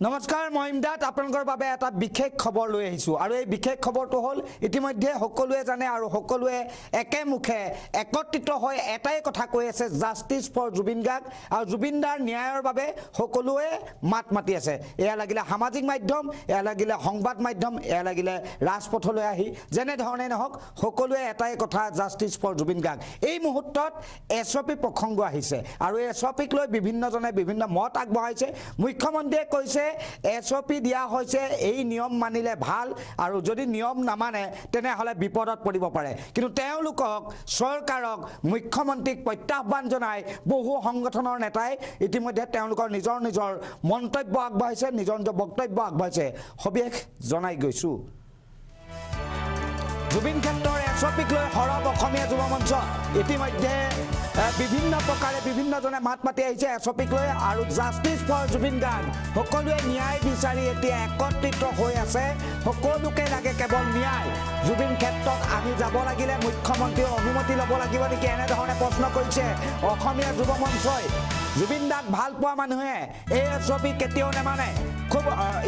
নমস্কাৰ, মই মহিমদাত আপোনালোকৰ বাবে এটা বিশেষ খবৰ লৈ আহিছোঁ। আৰু এই বিশেষ খবৰটো হ'ল, ইতিমধ্যে সকলোৱে জানে আৰু সকলোৱে একেমুখে একত্ৰিত হৈ এটাই কথা কৈ আছে জাষ্টিছ ফৰ জুবিন গাৰ্গ আৰু জুবিন দাৰ ন্যায়ৰ বাবে সকলোৱে মাত মাতি আছে। এয়া লাগিলে সামাজিক মাধ্যম, এয়া লাগিলে সংবাদ মাধ্যম, এয়া লাগিলে ৰাজপথলৈ আহি, যেনেধৰণে নহওক, সকলোৱে এটাই কথা জাষ্টিছ ফৰ জুবিন গাৰ্গ এই মুহূৰ্তত এছ অ' পি প্ৰসংগ আহিছে। আৰু এছ অ' পিক লৈ বিভিন্নজনে বিভিন্ন মত আগবঢ়াইছে। মুখ্যমন্ত্ৰীয়ে কৈছে এছ অ' পি দিয়া হৈছে এই নিয়ম মানিলে ভাল আৰু যদি নিয়ম নামানে তেনেহ'লে বিপদত পৰিব পাৰে। কিন্তু তেওঁলোকক চৰকাৰক মুখ্যমন্ত্ৰীক প্ৰত্যাহ্বান জনাই বহু সংগঠনৰ নেতাই ইতিমধ্যে তেওঁলোকৰ নিজৰ নিজৰ মন্তব্য আগবঢ়াইছে নিজৰ নিজৰ বক্তব্য আগবঢ়াইছে। সবিশেষ জনাই গৈছোঁ। জুবিন ক্ষেত্ৰৰ এছ অ' পিক লৈ সৰব অসমীয়া যুৱ মঞ্চ ইতিমধ্যে বিভিন্ন প্ৰকাৰে বিভিন্নজনে মাত মাতি আহিছে এছ অ' পিক লৈ আৰু জাষ্টিছ ফৰ জুবিন গাৰ্গ। সকলোৱে ন্যায় বিচাৰি এতিয়া একত্ৰিত হৈ আছে। সকলোকে লাগে কেৱল ন্যায়। জুবিন ক্ষেত্ৰত আমি যাব লাগিলে মুখ্যমন্ত্ৰীৰ অনুমতি ল'ব লাগিব নেকি? এনেধৰণে প্ৰশ্ন কৰিছে অসমীয়া যুৱ মঞ্চই। জুবিন দাক ভালো পোৱা মানুহে, এই পি কেতিয়াও নেমানে। খুব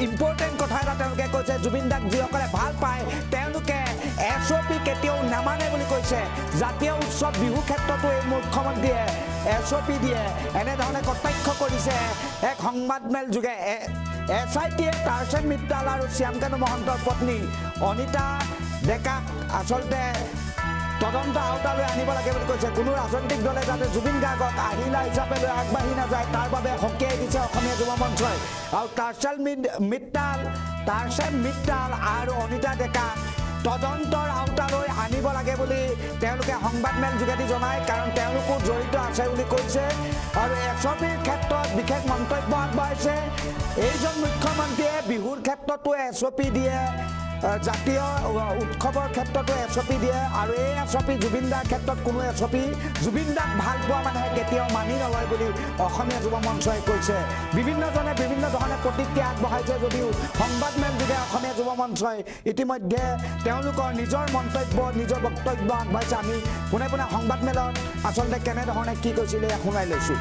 ইম্পৰ্টেণ্ট কথা এটা তেওঁলোকে কৈছে, জুবিন দাক যিসকলে ভালো পায়, তেওঁলোকে এছ অ' পি কেতিয়াও নামানে বুলি কৈছে। জাতীয় উৎসৱ বিহু ক্ষেত্ৰতো এই মুখ্যমন্ত্ৰীয়ে এছ অ' পি দিয়ে, এনেধৰণে কটাক্ষ কৰিছে। এক সংবাদমেল যোগে এছ আই টিয়ে তাৰ্চেন মিত্তাল আৰু শ্যামকানু মহন্তৰ পত্নী অনিতা ডেকাক আচলতে তদন্ত আওতালৈ আনিব লাগে বুলি কৈছে। কোনো ৰাজনৈতিক দলে যাতে জুবিন গাৰ্গক আহিলা হিচাপে লৈ আগবাঢ়ি নাযায়, তাৰ বাবে সকীয়াই দিছে অসমীয়া যুৱ মঞ্চই। আৰু তাৰ্চেল মিত্তাল তাৰ্চেল মিত্তাল আৰু অনিতা ডেকা তদন্তৰ আওতালৈ আনিব লাগে বুলি তেওঁলোকে সংবাদমেল যোগেদি জনায়, কাৰণ তেওঁলোকো জড়িত আছে বুলি কৈছে। আৰু এছ অ' পিৰ ক্ষেত্ৰত বিশেষ মন্তব্য আগবঢ়াইছে। এইজন মুখ্যমন্ত্ৰীয়ে বিহুৰ ক্ষেত্ৰতো এছ অ' পি দিয়ে। জাতীয় উৎসৱৰ ক্ষেত্ৰতো এছ অ' পি দিয়ে আৰু এই এছ অ' পি জুবিন দাৰ ক্ষেত্ৰত কোনো এছ অ' পি জুবিন দাক ভাল পোৱা মানুহে কেতিয়াও মানি নলয় বুলি অসমীয়া যুৱ মঞ্চই কৈছে। বিভিন্নজনে বিভিন্ন ধৰণে প্ৰতিক্ৰিয়া আগবঢ়াইছে যদিও সংবাদমেল যোগে অসমীয়া যুৱ মঞ্চই ইতিমধ্যে তেওঁলোকৰ নিজৰ মন্তব্য নিজৰ বক্তব্য আগবঢ়াইছে। আমি পোনে পোনে সংবাদমেলত আচলতে কেনেধৰণে কি কৈছিলে শুনাই লৈছোঁ।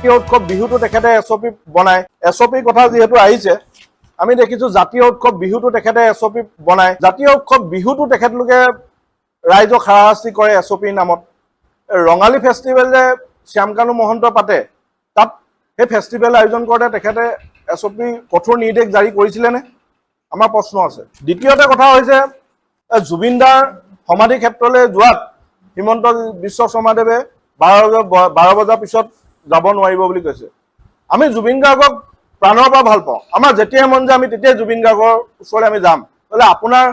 জাতীয় উৎসৱ বিহুটো তেখেতে এছ অ' পি বনায়। এছ অ' পিৰ কথা যিহেতু আহিছে আমি দেখিছো জাতীয় উৎসৱ বিহুটো তেখেতে এছ অ' পি বনায়। জাতীয় উৎসৱ বিহুটো তেখেতলোকে ৰাইজক হাৰাশাস্তি কৰে এছ অ' পিৰ নামত। ৰঙালী ফেষ্টিভেল যে শ্যামকানু মহন্ত পাতে তাত সেই ফেষ্টিভেল আয়োজন কৰোঁতে তেখেতে এছ অ' পি কঠোৰ নিৰ্দেশ জাৰি কৰিছিলেনে আমাৰ প্ৰশ্ন আছে। দ্বিতীয়তে কথা হৈছে এ, জুবিন দাৰ সমাধি ক্ষেত্ৰলৈ যোৱাত হিমন্ত বিশ্ব শৰ্মাদেৱে বাৰ বাৰ বজাৰ পিছত যাব নোৱাৰিব বুলি কৈছে। আমি জুবিন গাৰ্গক প্ৰাণৰ পৰা ভাল পাওঁ। আমাৰ যেতিয়াই মন যায় আমি তেতিয়াই জুবিন গাৰ্গৰ ওচৰলৈ আমি যাম। বোলে আপোনাৰ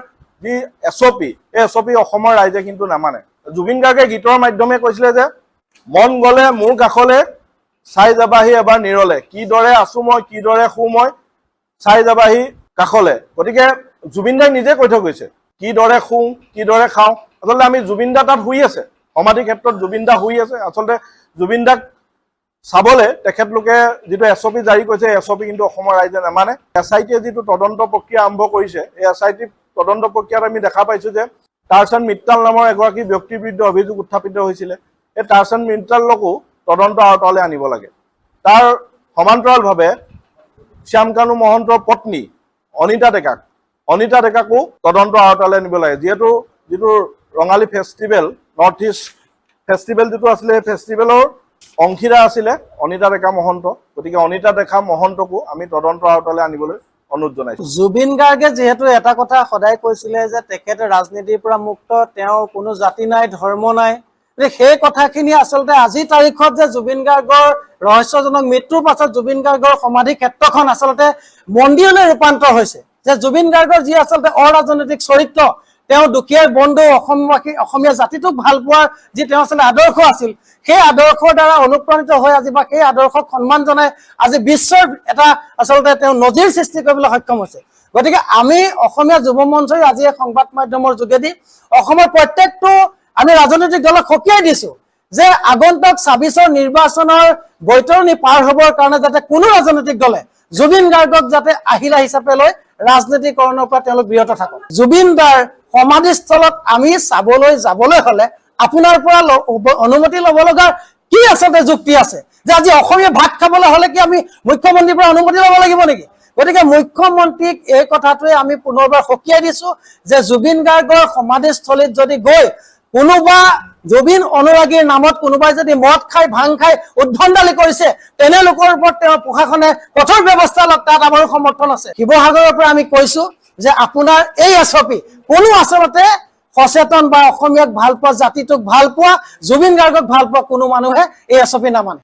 যি এছ অ' পি এই এছ অ' পি অসমৰ ৰাইজে কিন্তু নামানে। জুবিন গাৰ্গে গীতৰ মাধ্যমে কৈছিলে যে মন গ'লে মোৰ কাষলে চাই যাবাহি এবাৰ নিৰলে। কিদৰে আছো মই কিদৰে শু মই চাই যাবাহি কাষলে। গতিকে জুবিন দাই নিজে কৈ থৈ গৈছে কিদৰে শুওঁ কিদৰে খাওঁ। আচলতে আমি জুবিন দা তাত শুই আছে। সমাধি ক্ষেত্ৰত জুবিন দা শুই আছে। আচলতে জুবিন দাক চাবলৈ তেখেতলোকে যিটো এছ অ' পি জাৰি কৰিছে এছ অ' পি কিন্তু অসমৰ ৰাইজে নামানে। এছ আই টিয়ে যিটো তদন্ত প্ৰক্ৰিয়া আৰম্ভ কৰিছে, এই এছ আই টি তদন্ত প্ৰক্ৰিয়াত আমি দেখা পাইছো যে টাৰ্চন মিত্তাল নামৰ এগৰাকী ব্যক্তিৰ বিৰুদ্ধে অভিযোগ উত্থাপিত হৈছিলে। এই টাৰ্চন মিত্তালকো তদন্ত আওতালৈ আনিব লাগে। তাৰ সমান্তৰালভাৱে শ্যামকানু মহন্তৰ পত্নী অনিতা ডেকাক, অনিতা ডেকাকো তদন্ত আওতালৈ নিব লাগে। যিহেতু যিটো Rongali festival North East festival যিটো আছিলে, সেই ফেষ্টিভেলৰ অংশীদাৰ আছিলে অনিতা ডেকা মহন্ত। গতিকে অনিতা ডেকা মহন্তকো আমি তদন্ত আওতালৈ আনিবলৈ অনুৰোধ জনাইছো। জুবিন গাৰ্গে যিহেতু এটা কথা সদায় কৈছিলে যে তেখেত ৰাজনীতিৰ পৰা মুক্ত তেওঁৰ কোনো জাতি নাই ধৰ্ম নাই। গতিকে সেই কথাখিনি আচলতে আজিৰ তাৰিখত যে জুবিন গাৰ্গৰ ৰহস্যজনক মৃত্যুৰ পাছত জুবিন গাৰ্গৰ সমাধি ক্ষেত্ৰখন আচলতে মন্দিৰলৈ ৰূপান্তৰ হৈছে। যে জুবিন গাৰ্গৰ যি আচলতে অৰাজনৈতিক চৰিত্ৰ তেওঁ দুখীয়াৰ বন্ধু অসমবাসী, অসমীয়া জাতিটোক ভালো পোৱাৰ যি তেওঁ আচলতে আদৰ্শ আছিল, সেই আদৰ্শৰ দ্বাৰা অনুপ্ৰাণিত হৈ আজি বা সেই আদৰ্শক সন্মান জনাই আজি বিশ্বৰ এটা আচলতে তেওঁ নজিৰ সৃষ্টি কৰিবলৈ সক্ষম হৈছে। গতিকে আমি অসমীয়া যুৱ মঞ্চই আজি সংবাদ মাধ্যমৰ যোগেদি অসমৰ প্ৰত্যেকটো আমি ৰাজনৈতিক দলক সকীয়াই দিছো যে আগন্তুক ছাব্বিছৰ নিৰ্বাচনৰ বৈতৰণি পাৰ হ'বৰ কাৰণে যাতে কোনো ৰাজনৈতিক দলে জুবিন গাৰ্গক যাতে আহিলা হিচাপে লৈ ৰাজনীতিকৰণৰ পৰা তেওঁলোক বিৰত থাকক। জুবিন দাৰ সমাধিস্থলত আমি চাবলৈ, যাবলৈ হলে আপোনাৰ পৰা অনুমতি ল'ব লগা কি আচলতে যুক্তি আছে? যে আজি অসমীয়া ভাত খাবলৈ হলে কি আমি মুখ্যমন্ত্ৰীৰ পৰা অনুমতি ল'ব লাগিব নেকি? গতিকে মুখ্যমন্ত্ৰীক এই কথাটোৱে আমি পুনৰবাৰ সকীয়াই দিছো যে জুবিন গাৰ্গৰ সমাধিস্থলীত যদি গৈ কোনোবা জুবিন অনুৰাগীৰ নামত কোনোবাই যদি মদ খাই, ভাং খাই উদ্ভণ্ডালি কৰিছে, তেনে লোকৰ ওপৰত তেওঁ প্ৰশাসনে কঠোৰ ব্যৱস্থা লওক, তাত আমাৰ সমৰ্থন আছে। শিৱসাগৰৰ পৰা আমি কৈছো যে আপোনাৰ এই এছপি কোনো আচলতে সচেতন বা অসমীয়াক ভালো পোৱা জাতিটোক ভালো পোৱা জুবিন গাৰ্গক ভালো পোৱা কোনো মানুহে এই এছপি নামানে।